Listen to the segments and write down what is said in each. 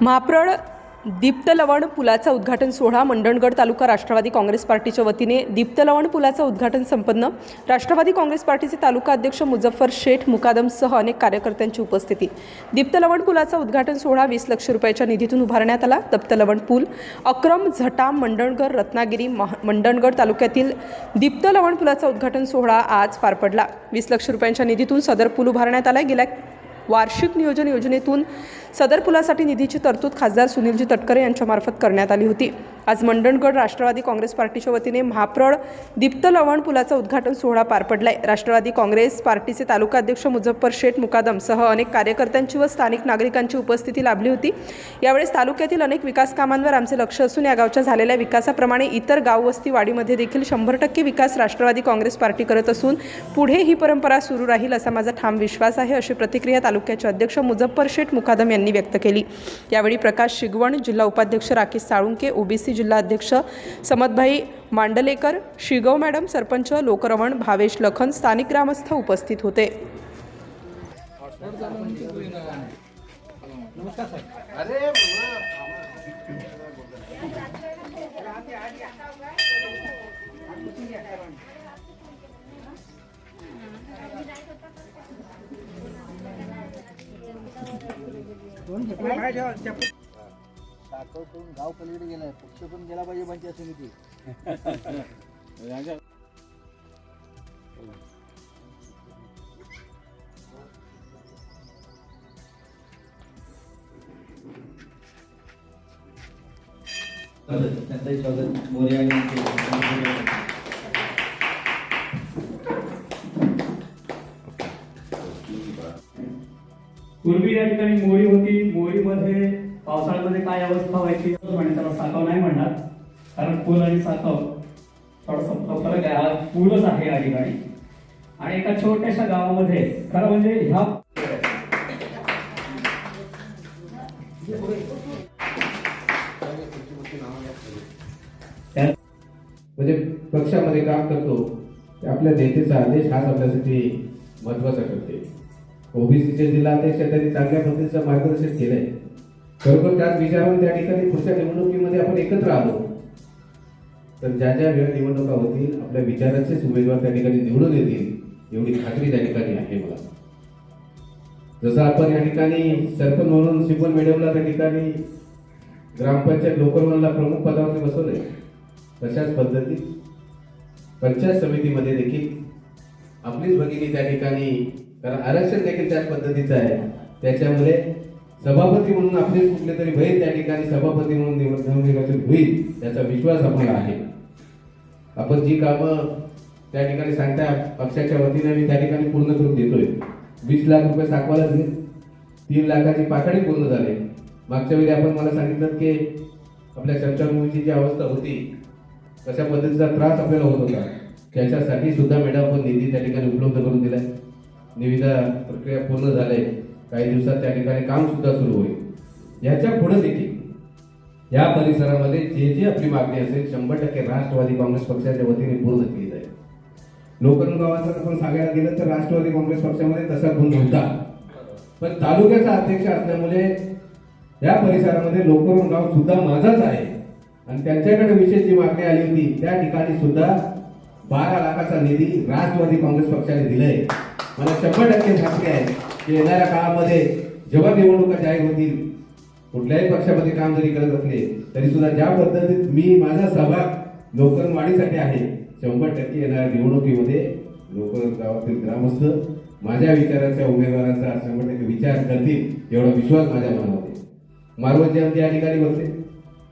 महाप्रळ दीप्तलवण पुलाचा उद्घाटन सोहळा मंडणगड तालुका राष्ट्रवादी काँग्रेस पार्टीच्या वतीने. दीप्तलवण पुलाचं उद्घाटन संपन्न. राष्ट्रवादी काँग्रेस पार्टीचे तालुका अध्यक्ष मुझफ्फर शेठ मुकादमसह अनेक कार्यकर्त्यांची उपस्थिती. दीप्तलवण पुलाचा उद्घाटन सोहळा वीस लक्ष रुपयाच्या निधीतून उभारण्यात आला. दीप्तलवण पूल अक्रम झटा मंडणगड रत्नागिरी मह- मंडणगड तालुक्यातील दीप्तलवण पुलाचा उद्घाटन सोहळा आज पार पडला. वीस लक्ष रुपयांच्या निधीतून सदर पूल उभारण्यात आला गेल्या वार्षिक नियोजन योजनेतून सदर पुलासाठी निधीची तरतूद खासदार सुनीलजी तटकरे यांच्यामार्फत करण्यात आली होती. आज मंडणगड राष्ट्रवादी काँग्रेस पार्टीच्या वतीने महाप्रळ दीप्त लवण पुलाचा उद्घाटन सोहळा पार पडलाय. राष्ट्रवादी काँग्रेस पार्टीचे तालुका अध्यक्ष मुझफ्फर शेठ मुकादम सह अनेक कार्यकर्त्यांची व स्थानिक नागरिकांची उपस्थिती लाभली होती. यावेळेस तालुक्यातील अनेक विकास कामांवर आमचे लक्ष असून या गावच्या झालेल्या विकासाप्रमाणे इतर गाव वस्ती वाडीमध्ये देखील शंभर टक्के विकास राष्ट्रवादी काँग्रेस पार्टी करत असून पुढे ही परंपरा सुरू राहील असा माझा ठाम विश्वास आहे अशी प्रतिक्रिया तालुक्याचे अध्यक्ष मुझफ्फर शेठ मुकादम यांनी व्यक्त केली. यावेळी प्रकाश शिगवण जिल्हा उपाध्यक्ष राकेश साळुंके ओबीसी जिल्हाध्यक्ष समतभाई मांडलेकर शिगव मॅडम सरपंच लोकरवण भावेश लखन स्थानिक ग्रामस्थ उपस्थित होते. साखरतून गाव पलीकडे गेलाय. पक्ष पण गेला पाहिजे पंचायत समिती. त्यांचंही स्वागत मोरे आणि पूर्वी या ठिकाणी मोरी होती. मोरीमध्ये पावसाळ्यामध्ये काय अवस्था व्हायची म्हणजे त्याला साकाव नाही म्हणणार. कारण पूल आणि साकाव थोडासा फरक आहे. हा पूलच आहे या ठिकाणी. आणि एका छोट्याशा गावामध्ये खरं म्हणजे ह्या म्हणजे पक्षामध्ये काम करतो ते आपल्या नेतेचा आदेश हाच आपल्यासाठी महत्त्वाचा ठरते ओबीसीचे जिल्हा अध्यक्ष त्यांनी चांगल्या पद्धतीचं मार्गदर्शन केलंय. खरोखर त्याच विचारून त्या ठिकाणी पुढच्या निवडणुकीमध्ये आपण एकत्र आलो. तर ज्या ज्या वेळ निवडणुका होतील आपल्या विचाराचेच उमेदवार त्या ठिकाणी निवडून येतील एवढी खात्री त्या ठिकाणी आहे मला. जसं आपण या ठिकाणी सरपंच म्हणून शिकवण मिळवला त्या ठिकाणी ग्रामपंचायत लोकलवनला प्रमुख पदावरती बसवले तशाच पद्धतीत पंचायत समितीमध्ये देखील आपलीच भगिनी त्या ठिकाणी कारण आरक्षण देखील त्याच पद्धतीचं आहे. त्याच्यामुळे सभापती म्हणून आपले कुठले तरी बहीण त्या ठिकाणी सभापती म्हणून निवड होईल त्याचा विश्वास आपल्याला आहे. आपण जी कामं त्या ठिकाणी सांगताय पक्षाच्या वतीने मी त्या ठिकाणी पूर्ण करून देतोय. वीस लाख रुपये साकवायला दिले तीन लाखाची पाकडी पूर्ण झाली. मागच्या वेळी आपण मला सांगितलं की आपल्या चर्चाभूमीची जी अवस्था होती कशा पद्धतीचा त्रास आपल्याला होत होता. त्याच्यासाठी सुद्धा मॅडम आपण निधी त्या ठिकाणी उपलब्ध करून दिला निविदा प्रक्रिया पूर्ण झाले. काही दिवसात त्या ठिकाणी काम सुद्धा सुरू होईल. याच्यापुढे देखील या परिसरामध्ये जे जे आपली मागणी असेल शंभर टक्के राष्ट्रवादी काँग्रेस पक्षाच्या वतीने पूर्ण केली जाईल. लोकन गावाचं आपण सांगायला गेलं तर राष्ट्रवादी काँग्रेस पक्षामध्ये तसा गुण होता पण तालुक्याचा अध्यक्ष असल्यामुळे या परिसरामध्ये लोकरून गाव सुद्धा माझाच आहे. आणि त्यांच्याकडे विशेष जी मागणी आली होती त्या ठिकाणी सुद्धा बारा लाखाचा निधी राष्ट्रवादी काँग्रेस पक्षाने दिलाय. मला शंभर टक्के खात्री आहे. की येणाऱ्या काळामध्ये जेव्हा निवडणुका जाहीर होतील कुठल्याही पक्षामध्ये काम जरी करत असले तरी सुद्धा ज्या पद्धतीत मी माझा सहभाग लोकलवाढीसाठी आहे शंभर टक्के येणाऱ्या निवडणुकीमध्ये लोकल गावातील ग्रामस्थ माझ्या विचाराच्या उमेदवाराचा शंभर टक्के विचार करतील एवढा विश्वास माझ्या मनामध्ये मारवत जयंती या ठिकाणी बसले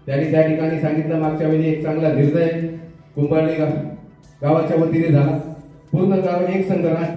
त्यांनी त्या ठिकाणी सांगितलं मागच्या वेळी एक चांगला निर्णय कुंभारली गावाच्या वतीने झाला. पूर्ण गाव एक संघ राष्ट्र